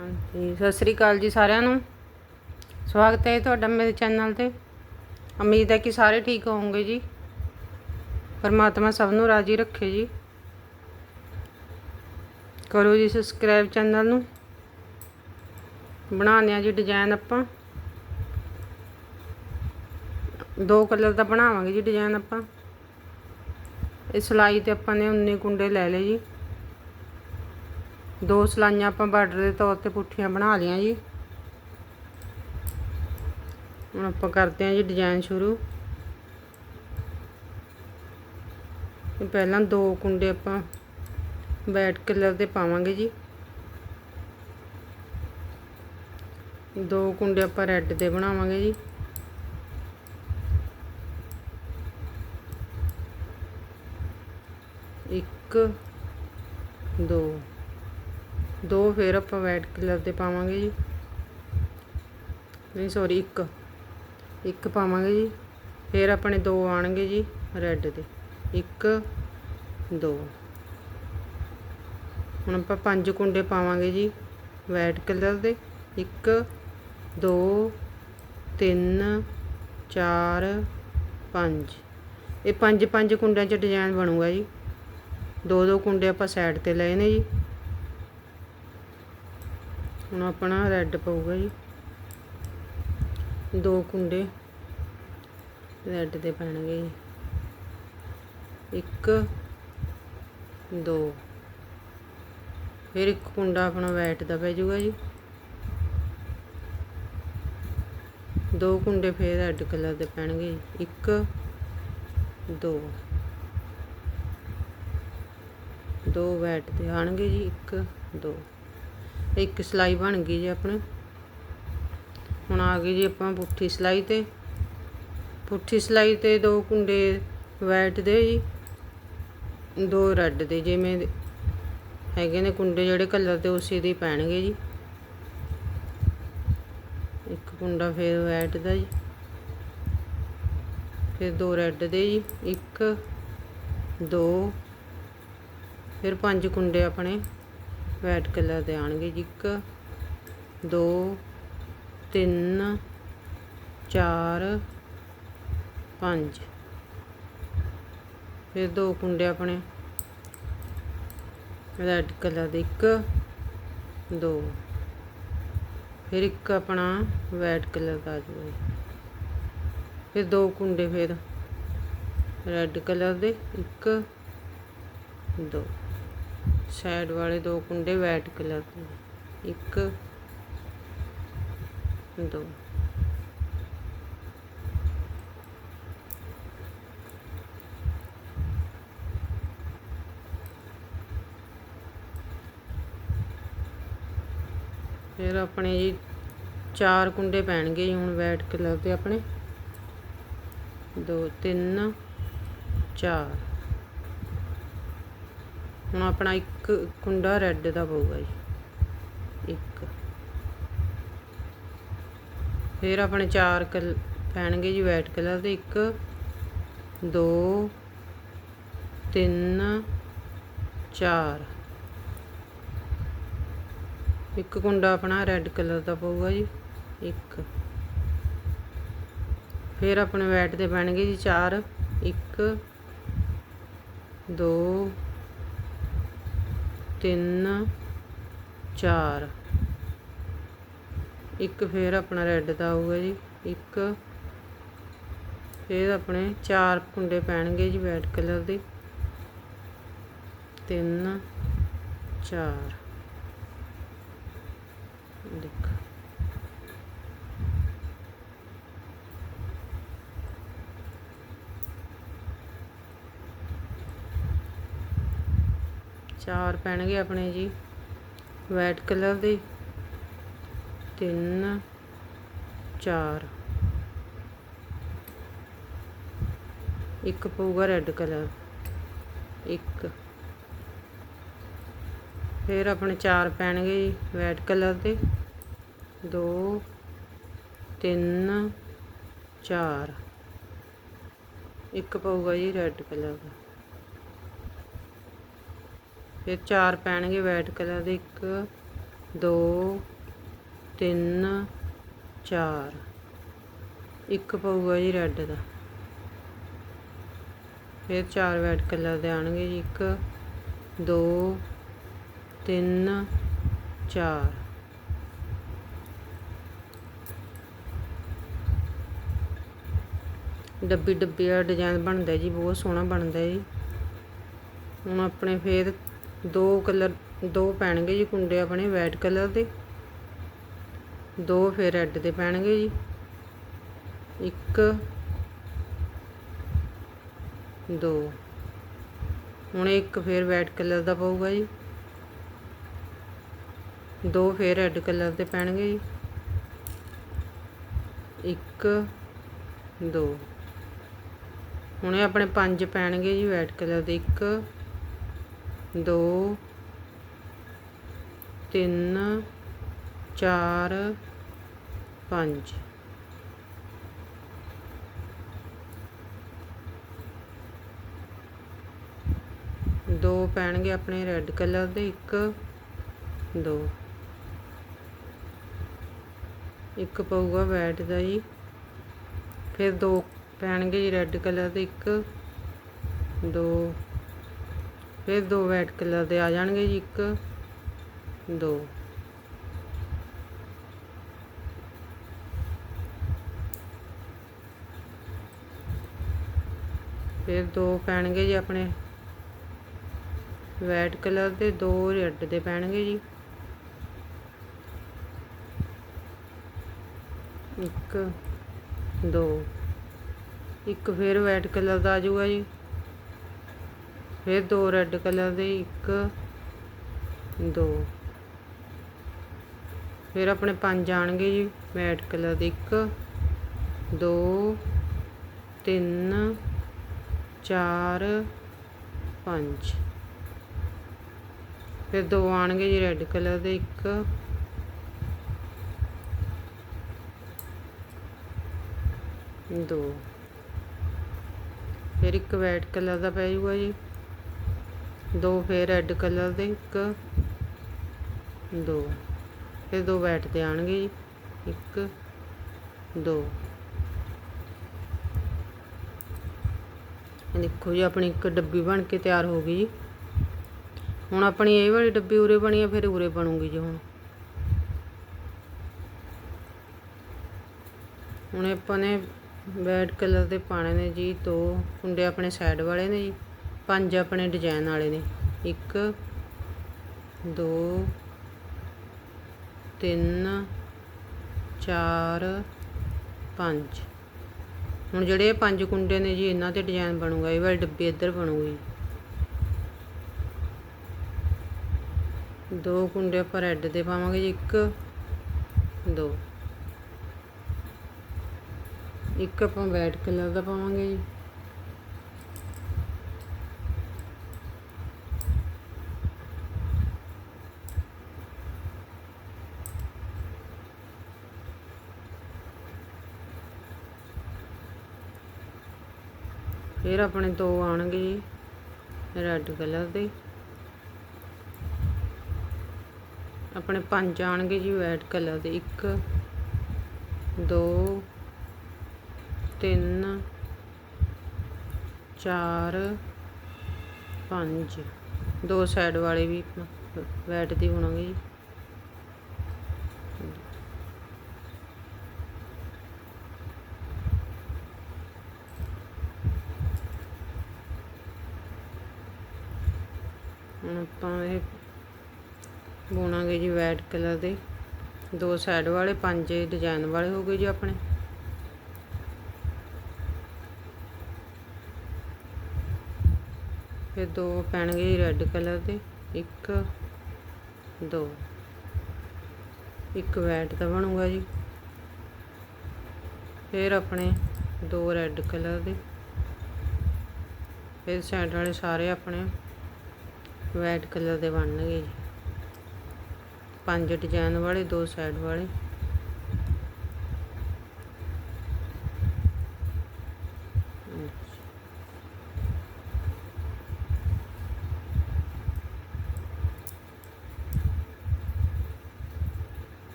ਹਾਂਜੀ, ਸਤਿ ਸ੍ਰੀ ਅਕਾਲ ਜੀ ਸਾਰਿਆਂ ਨੂੰ। ਸਵਾਗਤ ਹੈ ਤੁਹਾਡਾ ਮੇਰੇ ਚੈਨਲ ਤੇ। ਉਮੀਦ ਹੈ ਕਿ ਸਾਰੇ ਠੀਕ ਹੋਵੋਗੇ ਜੀ। ਪਰਮਾਤਮਾ ਸਭ ਨੂੰ ਰਾਜੀ ਰੱਖੇ ਜੀ। ਕਰੋ ਜੀ ਸਬਸਕ੍ਰਾਈਬ ਚੈਨਲ ਨੂੰ। ਬਣਾਉਂਦੇ ਆ ਜੀ ਡਿਜ਼ਾਈਨ ਆਪਾਂ। ਦੋ ਕਲਰ ਦਾ ਬਣਾਵਾਂਗੇ ਜੀ ਡਿਜ਼ਾਈਨ ਆਪਾਂ। ਇਹ ਸਿਲਾਈ ਤੇ ਆਪਾਂ ਨੇ 19 ਕੁੰਡੇ ਲੈ ਲਏ ਜੀ। ਦੋ ਸਲਾਈਆਂ ਆਪਾਂ ਬਾਰਡਰ ਦੇ ਤੌਰ ਤੇ ਪੁੱਠੀਆਂ ਬਣਾ ਲਈਆਂ ਜੀ। ਹੁਣ ਆਪਾਂ ਕਰਦੇ ਹਾਂ ਜੀ ਡਿਜ਼ਾਈਨ ਸ਼ੁਰੂ। ਪਹਿਲਾਂ ਦੋ ਕੁੰਡੇ ਆਪਾਂ ਬੈਟ ਕਲਰ ਦੇ ਪਾਵਾਂਗੇ ਜੀ। ਦੋ ਕੁੰਡੇ ਆਪਾਂ ਰੈੱਡ ਦੇ ਬਣਾਵਾਂਗੇ ਜੀ। ਇੱਕ, ਦੋ। ਦੋ ਫਿਰ ਆਪਾਂ ਵਾਈਟ ਕਲਰ ਦੇ ਪਾਵਾਂਗੇ ਜੀ। ਨਹੀਂ ਸੌਰੀ ਇੱਕ। ਇੱਕ ਪਾਵਾਂਗੇ ਜੀ। ਫਿਰ ਆਪਣੇ ਦੋ ਆਣਗੇ ਜੀ ਰੈੱਡ ਦੇ। ਇੱਕ, ਦੋ। ਹੁਣ ਆਪਾਂ ਪੰਜ ਕੁੰਡੇ ਪਾਵਾਂਗੇ ਜੀ ਵਾਈਟ ਕਲਰ ਦੇ। ਇੱਕ, ਦੋ, ਤਿੰਨ, ਚਾਰ, ਪੰਜ। ਇਹ ਪੰਜ ਪੰਜ ਕੁੰਡਿਆਂ 'ਚ ਡਿਜ਼ਾਈਨ ਬਣੂਗਾ ਜੀ। ਦੋ ਦੋ ਕੁੰਡੇ ਆਪਾਂ ਸਾਈਡ ਤੇ ਲਏ ਨੇ ਜੀ। ਹੁਣ ਆਪਣਾ ਰੈੱਡ ਪਊਗਾ ਜੀ। ਦੋ ਕੁੰਡੇ ਰੈੱਡ ਦੇ ਪੈਣਗੇ ਜੀ। ਇੱਕ, ਦੋ। ਫਿਰ ਇੱਕ ਕੁੰਡਾ ਆਪਣਾ ਵਾਈਟ ਦਾ ਪੈ ਜਾਊਗਾ ਜੀ। ਦੋ ਕੁੰਡੇ ਫਿਰ ਰੈੱਡ ਕਲਰ ਦੇ ਪੈਣਗੇ ਜੀ। ਇੱਕ, ਦੋ। ਦੋ ਵਾਈਟ ਦੇ ਆਣਗੇ ਜੀ। ਇੱਕ, ਦੋ। ਇੱਕ ਸਲਾਈ ਬਣ ਗਈ ਜੀ ਆਪਣੀ। ਹੁਣ ਆ ਗਈ ਜੀ ਆਪਾਂ ਪੁੱਠੀ ਸਲਾਈ ਤੇ। ਪੁੱਠੀ ਸਲਾਈ ਤੇ ਦੋ ਕੁੰਡੇ ਵਾਈਟ ਦੇ ਜੀ, ਦੋ ਰੈੱਡ ਦੇ ਜਿਵੇਂ ਹੈਗੇ ਨੇ ਕੁੰਡੇ ਜਿਹੜੇ ਕਲਰ ਦੇ ਉਸੇ ਦੇ ਪੈਣਗੇ ਜੀ। ਇੱਕ ਕੁੰਡਾ ਫਿਰ ਵਾਈਟ ਦਾ ਜੀ। ਫਿਰ ਦੋ ਰੈੱਡ ਦੇ ਜੀ, ਇੱਕ, ਦੋ, ਫਿਰ ਪੰਜ ਕੁੰਡੇ ਆਪਣੇ। ਵਾਈਟ ਕਲਰ ਦੇ ਆਣਗੇ ਜੀ। ਇੱਕ, ਦੋ, ਤਿੰਨ, ਚਾਰ, ਪੰਜ। ਫਿਰ ਦੋ ਕੁੰਡੇ ਆਪਣੇ। ਰੈੱਡ ਕਲਰ ਦੇ ਇੱਕ, ਦੋ। ਫਿਰ ਇੱਕ ਆਪਣਾ ਵਾਈਟ ਕਲਰ ਦਾ ਆ ਫਿਰ ਦੋ ਕੁੰਡੇ ਫਿਰ ਰੈੱਡ ਕਲਰ ਦੇ ਇੱਕ, ਦੋ। ਸਾਈਡ ਵਾਲੇ ਦੋ ਕੁੰਡੇ ਵੈਟ ਕਲਰ ਦੇ ਇੱਕ, ਦੋ। ਫਿਰ ਆਪਣੇ ਜੀ ਚਾਰ ਕੁੰਡੇ ਪੈਣਗੇ ਜੀ, ਹੁਣ ਵੈਟ ਕਲਰ ਦੇ ਆਪਣੇ। ਦੋ, ਤਿੰਨ, ਚਾਰ। ਹੁਣ ਆਪਣਾ ਇੱਕ ਕੁੰਡਾ ਰੈੱਡ ਦਾ ਪਊਗਾ ਜੀ। ਇੱਕ। ਫਿਰ ਆਪਣੇ ਚਾਰ ਕਲ, ਪੈਣਗੇ ਜੀ ਵਾਈਟ ਕਲਰ ਦੇ। ਇੱਕ, ਦੋ, ਤਿੰਨ, ਚਾਰ। ਇੱਕ ਕੁੰਡਾ ਆਪਣਾ ਰੈੱਡ ਕਲਰ ਦਾ ਪਊਗਾ ਜੀ। ਇੱਕ। ਫਿਰ ਆਪਣੇ ਵਾਈਟ ਦੇ ਪੈਣਗੇ ਜੀ ਚਾਰ। ਇੱਕ, ਦੋ ਤਿੰਨ, ਚਾਰ। ਇੱਕ ਫਿਰ ਆਪਣਾ ਰੈੱਡ ਦਾ ਆਊਗਾ ਜੀ। ਇੱਕ ਫਿਰ ਆਪਣੇ ਚਾਰ ਕੁੰਡੇ ਪੈਣਗੇ ਜੀ ਵਾਈਟ ਕਲਰ ਦੇ। ਤਿੰਨ, ਚਾਰ। ਦੇਖ। ਚਾਰ ਪੈਣਗੇ ਆਪਣੇ ਜੀ। ਵਾਈਟ ਕਲਰ ਦੇ। ਤਿੰਨ, ਚਾਰ। ਇੱਕ ਪਊਗਾ ਰੈੱਡ ਕਲਰ ਇੱਕ। ਫਿਰ ਆਪਣੇ ਚਾਰ ਪੈਣਗੇ ਜੀ ਵਾਈਟ ਕਲਰ ਦੇ। ਦੋ, ਤਿੰਨ, ਚਾਰ। ਇੱਕ ਪਊਗਾ ਜੀ ਰੈੱਡ ਕਲਰ ਦਾ। ਫਿਰ ਚਾਰ ਪੈਣਗੇ ਵਾਈਟ ਕਲਰ ਦੇ ਇੱਕ, ਦੋ, ਤਿੰਨ, ਚਾਰ। ਇੱਕ ਪਊਗਾ ਜੀ ਰੈੱਡ ਦਾ। ਫਿਰ ਚਾਰ ਵਾਈਟ ਕਲਰ ਦੇ ਆਣਗੇ ਜੀ ਇੱਕ, ਦੋ, ਤਿੰਨ, ਚਾਰ। ਡੱਬੀ ਡੱਬੀ ਦਾ ਡਿਜ਼ਾਈਨ ਬਣਦਾ ਜੀ, ਬਹੁਤ ਸੋਹਣਾ ਬਣਦਾ ਜੀ। ਹੁਣ ਆਪਣੇ ਫੇਰ ਦੋ ਕਲਰ, ਦੋ ਪੈਣਗੇ ਜੀ ਕੁੰਡੇ ਆਪਣੇ ਵਾਈਟ ਕਲਰ ਦੇ। ਦੋ ਫਿਰ ਰੈੱਡ ਦੇ ਪੈਣਗੇ ਜੀ। ਇੱਕ, ਦੋ। ਹੁਣ ਇੱਕ ਫਿਰ ਵਾਈਟ ਕਲਰ ਦਾ ਪਊਗਾ ਜੀ। ਦੋ ਫਿਰ ਰੈੱਡ ਕਲਰ ਦੇ ਪੈਣਗੇ ਜੀ। ਇੱਕ, ਦੋ। ਹੁਣ ਆਪਣੇ ਪੰਜ ਪੈਣਗੇ ਜੀ ਵਾਈਟ ਕਲਰ ਦੇ। ਇੱਕ ਦੋ, ਤਿੰਨ, ਚਾਰ, ਪੰਜ। ਦੋ ਪੈਣਗੇ ਆਪਣੇ ਰੈੱਡ ਕਲਰ ਦੇ, ਇੱਕ, ਦੋ। ਇੱਕ ਪਊਗਾ ਵੈਟ ਦਾ ਜੀ। ਫਿਰ ਦੋ ਪੈਣਗੇ ਜੀ ਰੈੱਡ ਕਲਰ ਦੇ, ਇੱਕ, ਦੋ। ਫਿਰ ਦੋ ਵਾਈਟ ਕਲਰ ਦੇ ਆ ਜਾਣਗੇ ਜੀ, ਇੱਕ, ਦੋ। ਫਿਰ ਦੋ ਪੈਣਗੇ ਜੀ ਆਪਣੇ। ਵਾਈਟ ਕਲਰ ਦੇ ਦੋ, ਰੈੱਡ ਦੇ ਪੈਣਗੇ ਜੀ। ਇੱਕ, ਦੋ। ਇੱਕ ਫਿਰ ਵਾਈਟ ਕਲਰ ਦਾ ਆ ਜਾਊਗਾ ਜੀ। ਫਿਰ ਦੋ ਰੈੱਡ ਕਲਰ ਦੇ, ਇੱਕ, ਦੋ। ਫਿਰ ਆਪਣੇ ਪੰਜ ਆਣਗੇ ਜੀ ਵਾਈਟ ਕਲਰ ਦੇ ਇੱਕ, ਦੋ, ਤਿੰਨ, ਚਾਰ, ਪੰਜ। ਫਿਰ ਦੋ ਆਣਗੇ ਜੀ ਰੈੱਡ ਕਲਰ ਦੇ ਇੱਕ। ਦੋ। ਫਿਰ ਇੱਕ ਵਾਈਟ ਕਲਰ ਦਾ ਪੈ ਜਾਊਗਾ ਜੀ। ਦੋ ਫਿਰ ਰੈੱਡ ਕਲਰ ਦੇ, ਇੱਕ ਦੋ। ਫਿਰ ਦੋ ਵਾਈਟ 'ਤੇ ਆਣਗੇ ਜੀ, ਇੱਕ, ਦੋ। ਦੇਖੋ ਜੀ, ਆਪਣੀ ਇੱਕ ਡੱਬੀ ਬਣ ਕੇ ਤਿਆਰ ਹੋ ਗਈ ਜੀ। ਹੁਣ ਆਪਣੀ ਇਹ ਵਾਲੀ ਡੱਬੀ ਉਰੇ ਬਣੀ ਆ, ਫਿਰ ਉਰੇ ਬਣੂਗੀ ਜੀ ਹੁਣ। ਹੁਣ ਆਪਾਂ ਨੇ ਬੈਡ ਕਲਰ ਦੇ ਪਾਣੇ ਨੇ ਜੀ, ਦੋ ਕੁੰਡੇ ਆਪਣੇ ਸਾਈਡ ਵਾਲੇ ਨੇ ਜੀ। ਪੰਜ ਆਪਣੇ ਡਿਜ਼ਾਈਨ ਵਾਲੇ ਨੇ। ਇੱਕ, ਦੋ, ਤਿੰਨ, ਚਾਰ, ਪੰਜ। ਹੁਣ ਜਿਹੜੇ ਪੰਜ ਕੁੰਡੇ ਨੇ ਜੀ, ਇਹਨਾਂ ਤੇ ਡਿਜ਼ਾਈਨ ਬਣੂਗਾ। ਇਹ ਵਾਲੀ ਡੱਬੇ ਇੱਧਰ ਬਣੂਗੀ। ਦੋ ਕੁੰਡੇ ਆਪਾਂ ਰੈੱਡ ਦੇ ਪਾਵਾਂਗੇ ਜੀ। ਇੱਕ, ਦੋ। ਇੱਕ ਆਪਾਂ ਵਾਈਟ ਕਲਰ ਦਾ ਪਾਵਾਂਗੇ ਜੀ। ਫਿਰ ਆਪਣੇ ਦੋ ਆਣਗੇ ਜੀ ਰੈੱਡ ਕਲਰ ਦੇ। ਆਪਣੇ ਪੰਜ ਆਣਗੇ ਜੀ ਵਾਈਟ ਕਲਰ ਦੇ। ਇੱਕ, ਦੋ, ਤਿੰਨ, ਚਾਰ, ਪੰਜ। ਦੋ ਸਾਈਡ ਵਾਲੇ ਵੀ ਵਾਈਟ ਦੇ ਹੋਣਗੇ ਜੀ ਹੁਣ ਆਪਾਂ ਇਹ ਬੁਣਾਂਗੇ ਜੀ ਵੈਟ ਕਲਰ ਦੇ। ਦੋ ਸਾਈਡ ਵਾਲੇ, ਪੰਜ ਡਿਜ਼ਾਈਨ ਵਾਲੇ ਹੋ ਗਏ ਜੀ ਆਪਣੇ। ਫਿਰ ਦੋ ਪੈਣਗੇ ਜੀ ਰੈੱਡ ਕਲਰ ਦੇ। ਇੱਕ, ਦੋ। ਇੱਕ ਵੈਟ ਦਾ ਬਣੂਗਾ ਜੀ। ਫਿਰ ਆਪਣੇ ਦੋ ਰੈੱਡ ਕਲਰ ਦੇ। ਫਿਰ ਸਾਈਡ ਵਾਲੇ ਸਾਰੇ ਆਪਣੇ ਵਾਈਟ ਕਲਰ ਦੇ ਬਣਨਗੇ ਜੀ। ਪੰਜ ਡਿਜ਼ਾਈਨ ਵਾਲੇ ਦੋ ਸਾਈਡ ਵਾਲੇ।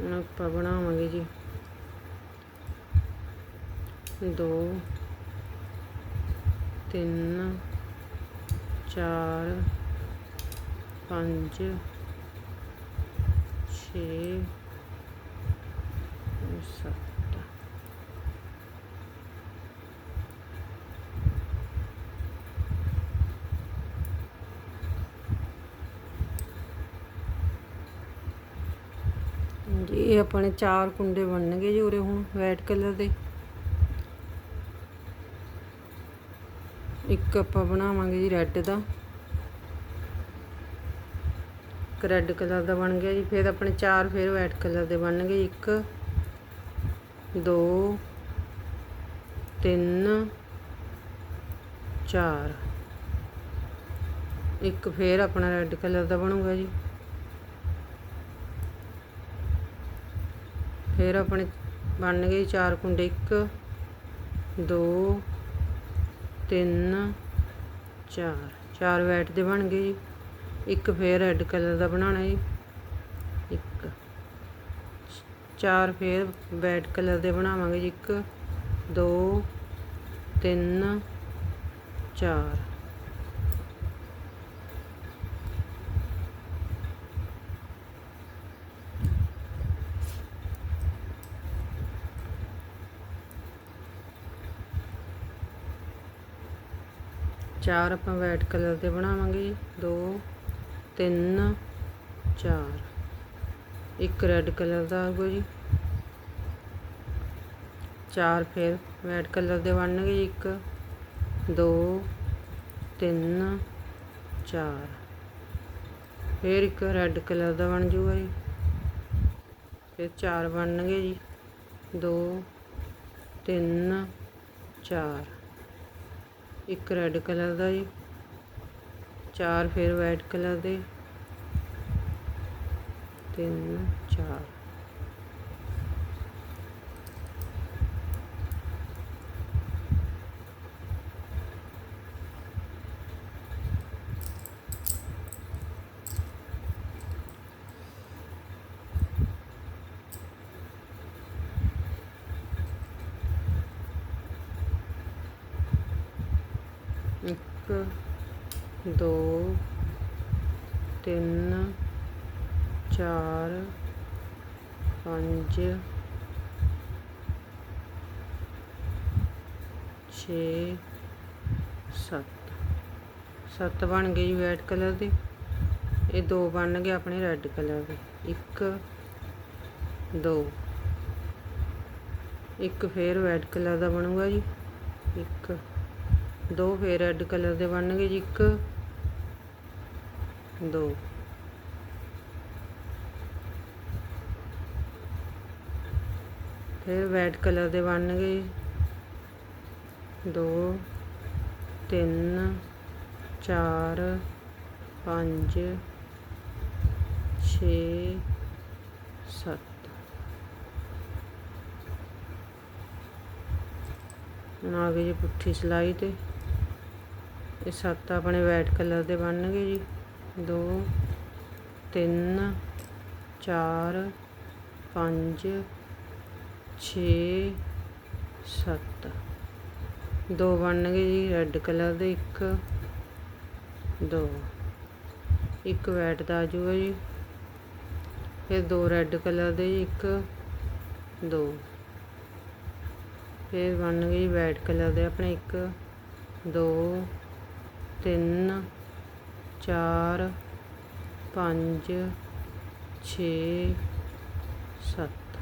ਹੁਣ ਆਪਾਂ ਬਣਾਵਾਂਗੇ ਜੀ। ਦੋ ਤਿੰਨ ਚਾਰ ਪੰਜ ਛੇ ਸੱਤ। ਜੀ ਇਹ ਆਪਣੇ ਚਾਰ ਕੁੰਡੇ ਬਣਨਗੇ ਜੀ ਉਰੇ ਹੁਣ ਵਾਈਟ ਕਲਰ ਦੇ। ਇੱਕ ਆਪਾਂ ਬਣਾਵਾਂਗੇ ਜੀ ਰੈੱਡ ਦਾ। ਇੱਕ ਰੈੱਡ ਕਲਰ ਦਾ ਬਣ ਗਿਆ ਜੀ, ਫਿਰ ਆਪਣੇ ਚਾਰ ਫਿਰ ਵਾਈਟ ਕਲਰ ਦੇ ਬਣਨਗੇ ਇੱਕ, ਦੋ, ਤਿੰਨ, ਚਾਰ। ਇੱਕ ਫੇਰ ਆਪਣਾ ਰੈੱਡ ਕਲਰ ਦਾ ਬਣੂਗਾ ਜੀ। ਫਿਰ ਆਪਣੇ ਬਣ ਗਏ ਚਾਰ ਕੁੰਡੇ, ਇੱਕ, ਦੋ, ਤਿੰਨ, ਚਾਰ। ਚਾਰ ਵੈਟ ਦੇ ਬਣ ਗਏ ਜੀ। ਇੱਕ ਫੇਰ ਰੈੱਡ ਕਲਰ ਦਾ ਬਣਾਉਣਾ ਜੀ। ਇੱਕ। ਚਾਰ ਫੇਰ ਵੈਟ ਕਲਰ ਦੇ ਬਣਾਵਾਂਗੇ ਜੀ। ਇੱਕ, ਦੋ, ਤਿੰਨ, ਚਾਰ। ਚਾਰ ਆਪਾਂ ਵਾਈਟ ਕਲਰ ਦੇ ਬਣਾਵਾਂਗੇ ਜੀ। ਦੋ, ਤਿੰਨ, ਚਾਰ। ਇੱਕ ਰੈੱਡ ਕਲਰ ਦਾ ਆਊਗਾ ਜੀ। ਚਾਰ ਫਿਰ ਵਾਈਟ ਕਲਰ ਦੇ ਬਣਨਗੇ ਜੀ ਇੱਕ। ਦੋ, ਤਿੰਨ, ਚਾਰ। ਫਿਰ ਇੱਕ ਰੈੱਡ ਕਲਰ ਦਾ ਬਣ ਜੂਗਾ ਜੀ। ਫਿਰ ਚਾਰ ਬਣਨਗੇ ਜੀ। ਦੋ, ਤਿੰਨ, ਚਾਰ। ਇੱਕ ਰੈੱਡ ਕਲਰ ਦਾ ਜੀ ਚਾਰ ਫਿਰ ਵਾਈਟ ਕਲਰ ਦੇ ਤਿੰਨ ਚਾਰ। ਇੱਕ, ਦੋ, ਤਿੰਨ, ਚਾਰ, ਪੰਜ, ਛੇ, ਸੱਤ। ਸੱਤ ਬਣ ਗਏ ਜੀ ਵਾਈਟ ਕਲਰ ਦੇ। ਇਹ ਦੋ ਬਣ ਗਏ ਆਪਣੇ ਰੈੱਡ ਕਲਰ ਦੇ। ਇੱਕ, ਦੋ। ਇੱਕ ਫੇਰ ਵਾਈਟ ਕਲਰ ਦਾ ਬਣੂਗਾ ਜੀ। ਇੱਕ ਦੋ ਫੇਰ ਰੈੱਡ ਕਲਰ ਦੇ ਬਣਨਗੇ ਜੀ ਇੱਕ, ਦੋ। ਫਿਰ ਵਾਈਟ ਕਲਰ ਦੇ ਬਣਨਗੇ ਦੋ, ਤਿੰਨ, ਚਾਰ, ਪੰਜ, ਛੇ, ਸੱਤ। ਹੁਣ ਆ ਗਈ ਜੀ ਪੁੱਠੀ ਸਿਲਾਈ ਤੇ। ਇਹ ਸੱਤ ਆਪਣੇ ਵਾਈਟ ਕਲਰ ਦੇ ਬਣਨਗੇ ਜੀ। ਦੋ, ਤਿੰਨ, ਚਾਰ, ਪੰਜ, ਛੇ, ਸੱਤ। ਦੋ ਬਣਨਗੇ ਜੀ ਰੈੱਡ ਕਲਰ ਦੇ ਇੱਕ, ਦੋ। ਇੱਕ ਵਾਈਟ ਦਾ ਆ ਜੀ। ਫਿਰ ਦੋ ਰੈੱਡ ਕਲਰ ਦੇ ਜੀ, ਇੱਕ, ਦੋ। ਫਿਰ ਬਣਨਗੇ ਜੀ ਵਾਈਟ ਕਲਰ ਦੇ ਆਪਣੇ ਇੱਕ, ਦੋ। ਤਿੰਨ, ਚਾਰ, ਪੰਜ, ਛੇ, ਸੱਤ।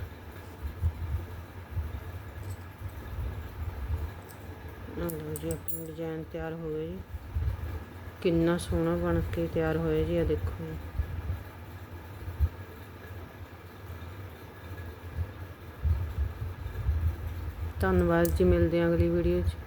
ਆਹ ਲਓ ਜੀ, ਆਪਣਾ ਡਿਜ਼ਾਈਨ ਤਿਆਰ ਹੋ ਗਿਆ ਜੀ। ਕਿੰਨਾ ਸੋਹਣਾ ਬਣ ਕੇ ਤਿਆਰ ਹੋਇਆ ਜੀ ਆ ਦੇਖੋ ਜੀ। ਧੰਨਵਾਦ ਜੀ, ਮਿਲਦੇ ਹਾਂ ਅਗਲੀ ਵੀਡੀਓ 'ਚ।